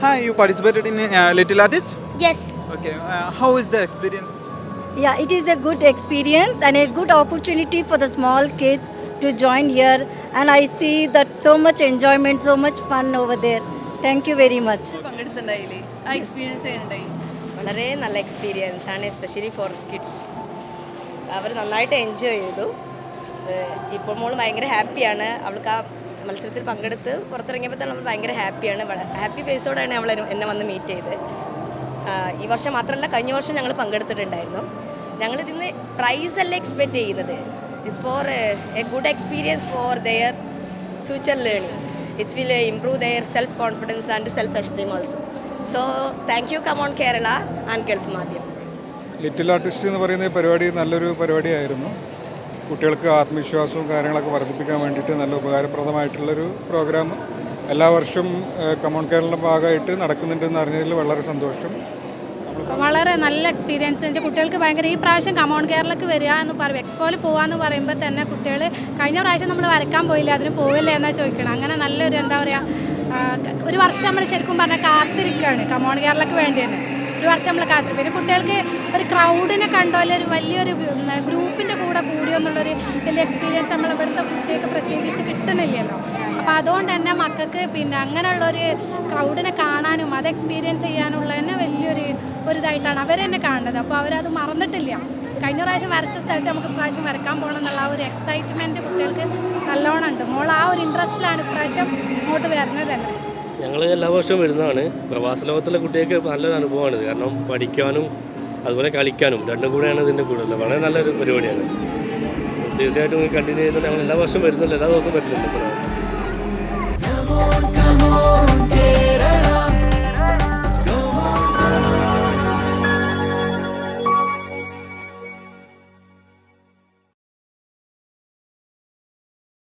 Hi, you participated in uh, Little Artist? Yes. Okay, uh, how is the experience? Yeah, it is a good experience and a good opportunity for the small kids to join here. And I see that so much enjoyment, so much fun over there. Thank you very much. പങ്കെടുത്തിട്ടുണ്ടായില്ലേ ആ experience എങ്ങനെയുണ്ടായി വളരെ നല്ല experience ആണ് especially for kids അവർ നന്നായിട്ട് enjoy ചെയ്തു ഇപ്പോൾ മോൾ ഭയങ്കര ഹാപ്പിയാണ് അവൾക്ക് ആ മത്സരത്തിൽ പങ്കെടുത്ത് പുറത്തിറങ്ങിയപ്പോൾ തന്നെ നമ്മൾ ഭയങ്കര ഹാപ്പിയാണ്. ഹാപ്പി ഫേസോടാണ് അവൾ എന്നെ- വന്ന് മീറ്റ് ചെയ്ത് ഈ വർഷം മാത്രമല്ല കഴിഞ്ഞ വർഷം ഞങ്ങൾ പങ്കെടുത്തിട്ടുണ്ടായിരുന്നു. ഞങ്ങൾ ഇതിന്ന് പ്രൈസ് അല്ല എക്സ്പെക്റ്റ് ചെയ്യുന്നത്. It's for a good experience for their future learning it's will improve their self confidence and self esteem also so thank you on Kerala and gulf Madhyamam little artist എന്ന് പറയുന്ന പരിപാടി നല്ലൊരു പരിപാടിയായിരുന്നു. കുട്ടികൾക്ക് ആത്മവിശ്വാസവും കാര്യങ്ങളൊക്കെ വർദ്ധിപ്പിക്കാൻ വേണ്ടിയിട്ട് നല്ല ഉപകാരപ്രദമായിട്ടുള്ളൊരു പ്രോഗ്രാം എല്ലാ വർഷവും കമൺ കമോൺ കേരള ഭാഗമായിട്ട് നടക്കുന്നുണ്ടെന്ന് അറിഞ്ഞതിൽ വളരെ സന്തോഷം. വളരെ നല്ല എക്സ്പീരിയൻസ് വെച്ചാൽ കുട്ടികൾക്ക് ഭയങ്കര ഈ പ്രാവശ്യം കമോൺ കേരളക്ക് വരിക എന്ന് പറയും. എക്സ്പോയിൽ പോകാന്ന് പറയുമ്പോൾ തന്നെ കുട്ടികൾ കഴിഞ്ഞ പ്രാവശ്യം നമ്മൾ വരക്കാൻ പോയില്ല? അതിന് പോവില്ല എന്നാ ചോദിക്കണം. അങ്ങനെ നല്ലൊരു എന്താ പറയുക ഒരു വർഷം നമ്മൾ ശരിക്കും പറഞ്ഞാൽ കാത്തിരിക്കുകയാണ് കമോൺ കേരളക്ക് വേണ്ടി തന്നെ ഒരു വർഷം നമ്മൾ കാത്തു പിന്നെ കുട്ടികൾക്ക് ഒരു ക്രൗഡിനെ കണ്ടോ? അല്ലെങ്കിൽ ഒരു വലിയൊരു ഗ്രൂപ്പിന്റെ കൂടെ കൂടിയോ എന്നുള്ളൊരു വലിയ എക്സ്പീരിയൻസ് നമ്മൾ ഇവിടുത്തെ കുട്ടികൾക്ക് പ്രത്യേകിച്ച് കിട്ടണില്ലല്ലോ. അപ്പോൾ അതുകൊണ്ട് തന്നെ മക്കൾക്ക് പിന്നെ അങ്ങനെയുള്ളൊരു ക്രൗഡിനെ കാണാനും അത് എക്സ്പീരിയൻസ് ചെയ്യാനുള്ള തന്നെ വലിയൊരു ഒരു ഇതായിട്ടാണ് അവർ തന്നെ കാണുന്നത്. അപ്പോൾ അവരത് മറന്നിട്ടില്ല. കഴിഞ്ഞ പ്രാവശ്യം വരച്ച സ്ഥലത്ത് നമുക്ക് പ്രാവശ്യം വരക്കാൻ പോകണം എന്നുള്ള ആ ഒരു എക്സൈറ്റ്മെന്റ് കുട്ടികൾക്ക് നല്ലോണം ഉണ്ട്. മോൾ ആ ഒരു ഇൻട്രസ്റ്റിലാണ് ഇപ്രാവശ്യം ഇങ്ങോട്ട് വരുന്നത് തന്നെ. ഞങ്ങൾ എല്ലാ വർഷവും വരുന്നതാണ്. പ്രവാസ ലോകത്തിലെ കുട്ടികൾക്ക് നല്ലൊരു അനുഭവമാണിത്. കാരണം പഠിക്കാനും അതുപോലെ കളിക്കാനും രണ്ടും കൂടെയാണ് ഇതിന്റെ കൂടുതൽ. വളരെ നല്ലൊരു പരിപാടിയാണ്. തീർച്ചയായിട്ടും കണ്ടിന്യൂ ചെയ്യുന്നത് ഞങ്ങൾ എല്ലാ വർഷവും വരുന്നില്ല എല്ലാ ദിവസവും വരുന്നുണ്ട്